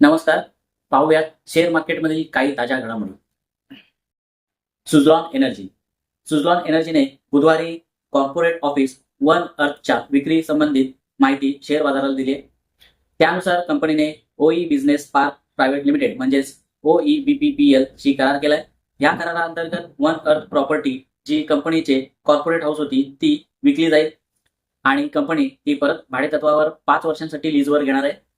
नमस्कार. पाहूयात शेअर मार्केटमधील काही ताज्या घडामोडी. सुझलॉन एनर्जी सुझलॉन एनर्जीने बुधवारी कॉर्पोरेट ऑफिस वन अर्थच्या विक्री संबंधित माहिती शेअर बाजाराला दिली आहे. त्यानुसार कंपनीने ओई बिझनेस पार्क प्रायव्हेट लिमिटेड म्हणजेच ओई एल शी करार केलाय. या कराराअंतर्गत वन अर्थ प्रॉपर्टी जी कंपनीचे कॉर्पोरेट हाऊस होती ती विकली जाईल. आणि कंपनी ती परत भाडेतत्वावर पाच वर्षांसाठी लीजवर घेणार आहे.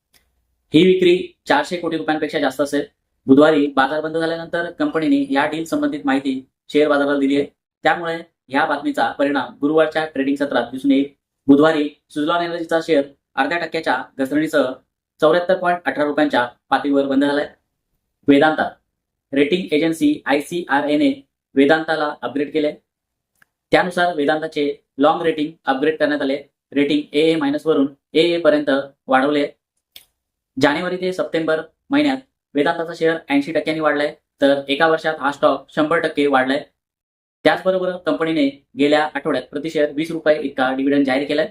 ही विक्री चारशे कोटी रुपयांपेक्षा जास्त असेल. बुधवारी बाजार बंद झाल्यानंतर कंपनीने या डील संबंधित माहिती शेअर बाजाराला दिली आहे. त्यामुळे या बातमीचा परिणाम गुरुवारच्या ट्रेडिंग सत्रात दिसून येईल. बुधवारी सुजलॉन एनर्जीचा शेअर अर्ध्या टक्क्याच्या घसरणीसह चौऱ्याहत्तर पॉईंट अठरा रुपयांच्या पातळीवर बंद झालाय. Vedanta rating agency I C R एने वेदांताला अपग्रेड केले त्यानुसार वेदांताचे लॉंग रेटिंग अपग्रेड करण्यात आले. रेटिंग ए ए मायनस वरून ए ए पर्यंत वाढवले. जानेवारी ते सप्टेंबर महिन्यात वेदांताचा शेअर ऐंशी टक्क्यांनी वाढलाय तर एका वर्षात हा स्टॉक शंभर टक्के वाढलाय. त्याचबरोबर कंपनीने गेल्या आठवड्यात प्रति शेअर वीस रुपये इतका डिव्हिडंड जाहीर केलाय.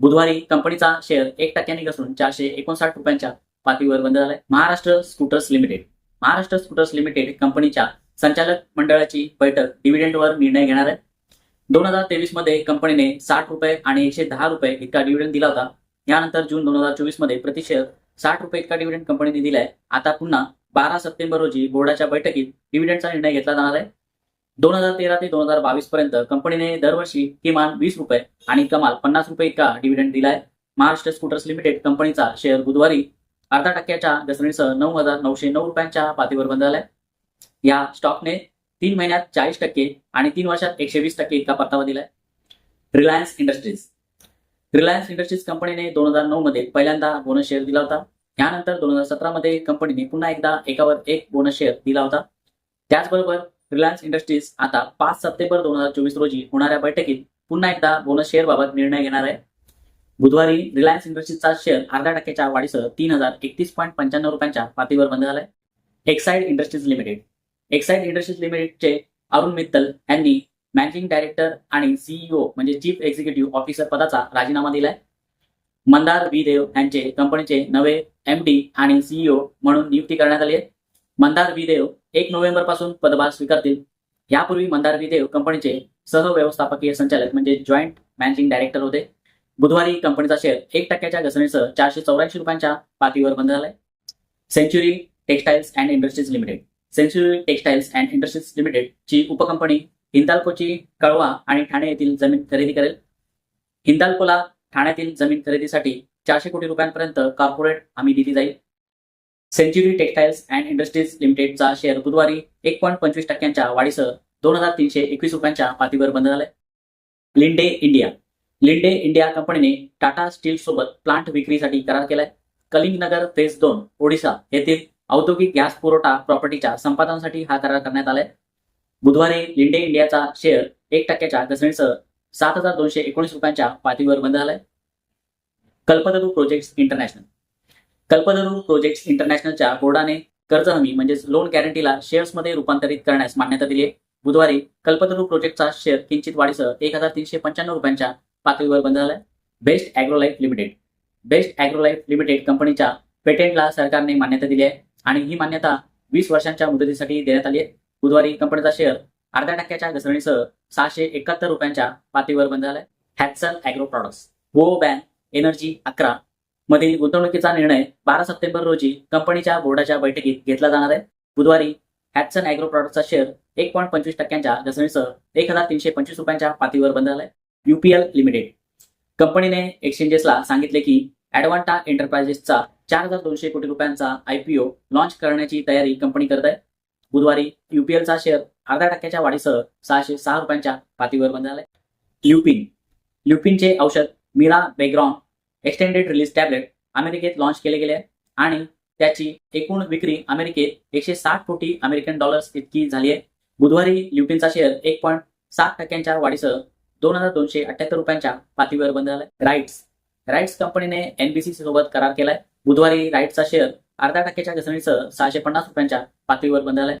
बुधवारी कंपनीचा शेअर एक टक्क्यांनी घसरून चारशे एकोणसाठ रुपयांच्या पातळीवर बंद झालाय. Maharashtra scooters limited Maharashtra scooters limited कंपनीच्या संचालक मंडळाची बैठक डिव्हिडंडवर निर्णय घेणार आहे. दोन हजार तेवीसमध्ये कंपनीने साठ रुपये आणि एकशे दहा रुपये इतका डिव्हिडंड दिला होता. यानंतर जून दोन हजार चोवीसमध्ये प्रति शेअर साठ रुपये इतका डिव्हिडंड कंपनीने दिलाय. आता पुन्हा बारा सप्टेंबर रोजी बोर्डाच्या बैठकीत डिव्हिडंडचा निर्णय घेतला जाणार आहे. दोन हजार तेरा ते दोन हजार बावीस पर्यंत कंपनीने दरवर्षी किमान वीस रुपये आणि कमाल पन्नास रुपये इतका डिव्हिडंड दिलाय. महाराष्ट्र स्कूटर्स लिमिटेड कंपनीचा शेअर बुधवारी अर्धा टक्क्याच्या घसरणीसह नऊ हजार नऊशे नऊ रुपयांच्या पातळीवर बंद झालाय या स्टॉकने तीन महिन्यात चाळीस टक्के आणि तीन वर्षात एकशे वीस टक्के इतका परतावा दिलाय. रिलायन्स इंडस्ट्रीज रिलायन्स इंडस्ट्रीज कंपनीने दोन हजार नऊ मध्ये पहिल्यांदा बोनस शेअर दिला होता. यानंतर दोन हजार सतरा मध्ये कंपनीने पुन्हा एकदा एकावर एक बोनस शेअर दिला होता. त्याचबरोबर रिलायन्स इंडस्ट्रीज आता पाच सप्टेंबर दोन हजार चोवीस रोजी होणाऱ्या बैठकीत पुन्हा एकदा बोनस शेअर बाबत निर्णय घेणार आहे. बुधवारी रिलायन्स इंडस्ट्रीजचा शेअर अर्ध्या टक्क्याच्या वाढीसह तीन हजार एकतीस पॉईंट पंच्याण्णव रुपयांच्या पातळीवर बंद झालाय. Exide industries limited Exide industries लिमिटेडचे अरुण मित्तल यांनी मॅनेजिंग डायरेक्टर आणि सीईओ म्हणजे चीफ एक्झिक्युटिव्ह ऑफिसर पदाचा राजीनामा दिलाय. मंदार बी देव यांचे कंपनीचे नवे एम डी आणि सीईओ म्हणून नियुक्ती करण्यात आली आहे. मंदार बी देव एक नोव्हेंबरपासून पदभार स्वीकारतील. यापूर्वी मंदार बी देव कंपनीचे सहव्यवस्थापकीय संचालक म्हणजे जॉईंट मॅनेजिंग डायरेक्टर होते. बुधवारी कंपनीचा शेअर एक टक्क्याच्या घसरणीसह चारशे चौऱ्याऐंशी रुपयांच्या पातळीवर बंद झालाय. Century textiles and industries limited century textiles and industries limited ची उपकंपनी हिंदाल्कोची कळवा आणि ठाणे येथील जमीन खरेदी करेल. हिंदाल्कोला ठाण्यातील जमीन खरेदीसाठी चारशे कोटी रुपयांपर्यंत कॉर्पोरेट हमी दिली जाईल. सेंच्युरी टेक्सटाईल्स अँड इंडस्ट्रीज लिमिटेडचा शेअर बुधवारी एक पॉईंट पंचवीस टक्क्यांच्या वाढीसह दोन हजार तीनशे एकवीस रुपयांच्या पातळीवर बंद झालाय. लिंडे इंडिया लिंडे इंडिया कंपनीने टाटा स्टील सोबत प्लांट विक्रीसाठी करार केलाय. कलिंगनगर फेज दोन ओडिशा येथील औद्योगिक गॅस पुरवठा प्रॉपर्टीच्या संपादनासाठी हा करार करण्यात आलाय. बुधवारी लिंडे इंडियाचा शेअर एक टक्क्याच्या घसरणीसह सात हजार दोनशे एकोणीस रुपयांच्या पातळीवर बंद झालाय. Kalpataru projects international Kalpataru projects इंटरनॅशनलच्या बोर्डाने कर्ज हमी म्हणजेच लोन गॅरंटीला शेअर्समध्ये रूपांतरित करण्यास मान्यता दिली आहे बुधवारी कल्पतरू प्रोजेक्टचा शेअर किंचित वाढीसह एक हजार तीनशे पंच्याण्णव रुपयांच्या पातळीवर बंद झालाय. Best agrolife limited. Best agrolife limited कंपनीच्या पेटेंटला सरकारने मान्यता दिली आहे आणि ही मान्यता वीस वर्षांच्या मुदतीसाठी देण्यात आली आहे. बुधवारी कंपनीचा शेअर अर्ध्या टक्क्याच्या घसरणीसह सहाशे एकाहत्तर रुपयांच्या पातळीवर बंद झालाय. हॅटसन अॅग्रो प्रॉडक्ट्स वो बँक एनर्जी अकरा मधील गुंतवणुकीचा निर्णय बारा सप्टेंबर रोजी कंपनीच्या बोर्डाच्या बैठकीत घेतला जाणार आहे. बुधवारी हॅटसन अॅग्रो प्रॉडक्टचा शेअर एक पॉईंट पंचवीस टक्क्यांच्या घसरणीसह एक हजार तीनशे पंचवीस रुपयांच्या पातळीवर बंद झालाय. युपीएल लिमिटेड कंपनीने एक्सचेंजेसला सांगितले की ॲडवांटा एंटरप्राइजेसचा चार हजार दोनशे कोटी रुपयांचा आयपीओ लॉन्च करण्याची तयारी कंपनी करत आहे. बुधवारी युपीएलचा शेअर अर्धा टक्क्याच्या वाढीसह सहाशे सहा रुपयांच्या पातळीवर बंद झालाय ल्युपिन ल्युपिनचे औषध mirabegron extended release tablet अमेरिकेत लॉन्च केले गेले आहे आणि त्याची एकूण विक्री अमेरिकेत एकशे साठ कोटी अमेरिकन डॉलर्स इतकी झाली आहे. बुधवारी ल्युपिनचा शेअर एक पॉईंट सात टक्क्यांच्या वाढीसह दोन हजार दोनशे अठ्याहत्तर रुपयांच्या पातळीवर बंद झालाय राईट्स राईट्स कंपनीने एनबीसी सोबत करार केलाय. बुधवारी राईट्सचा शेअर अर्ध्या टक्क्याच्या घसरणीसह सहाशे पन्नास रुपयांच्या पातळीवर बंद झालाय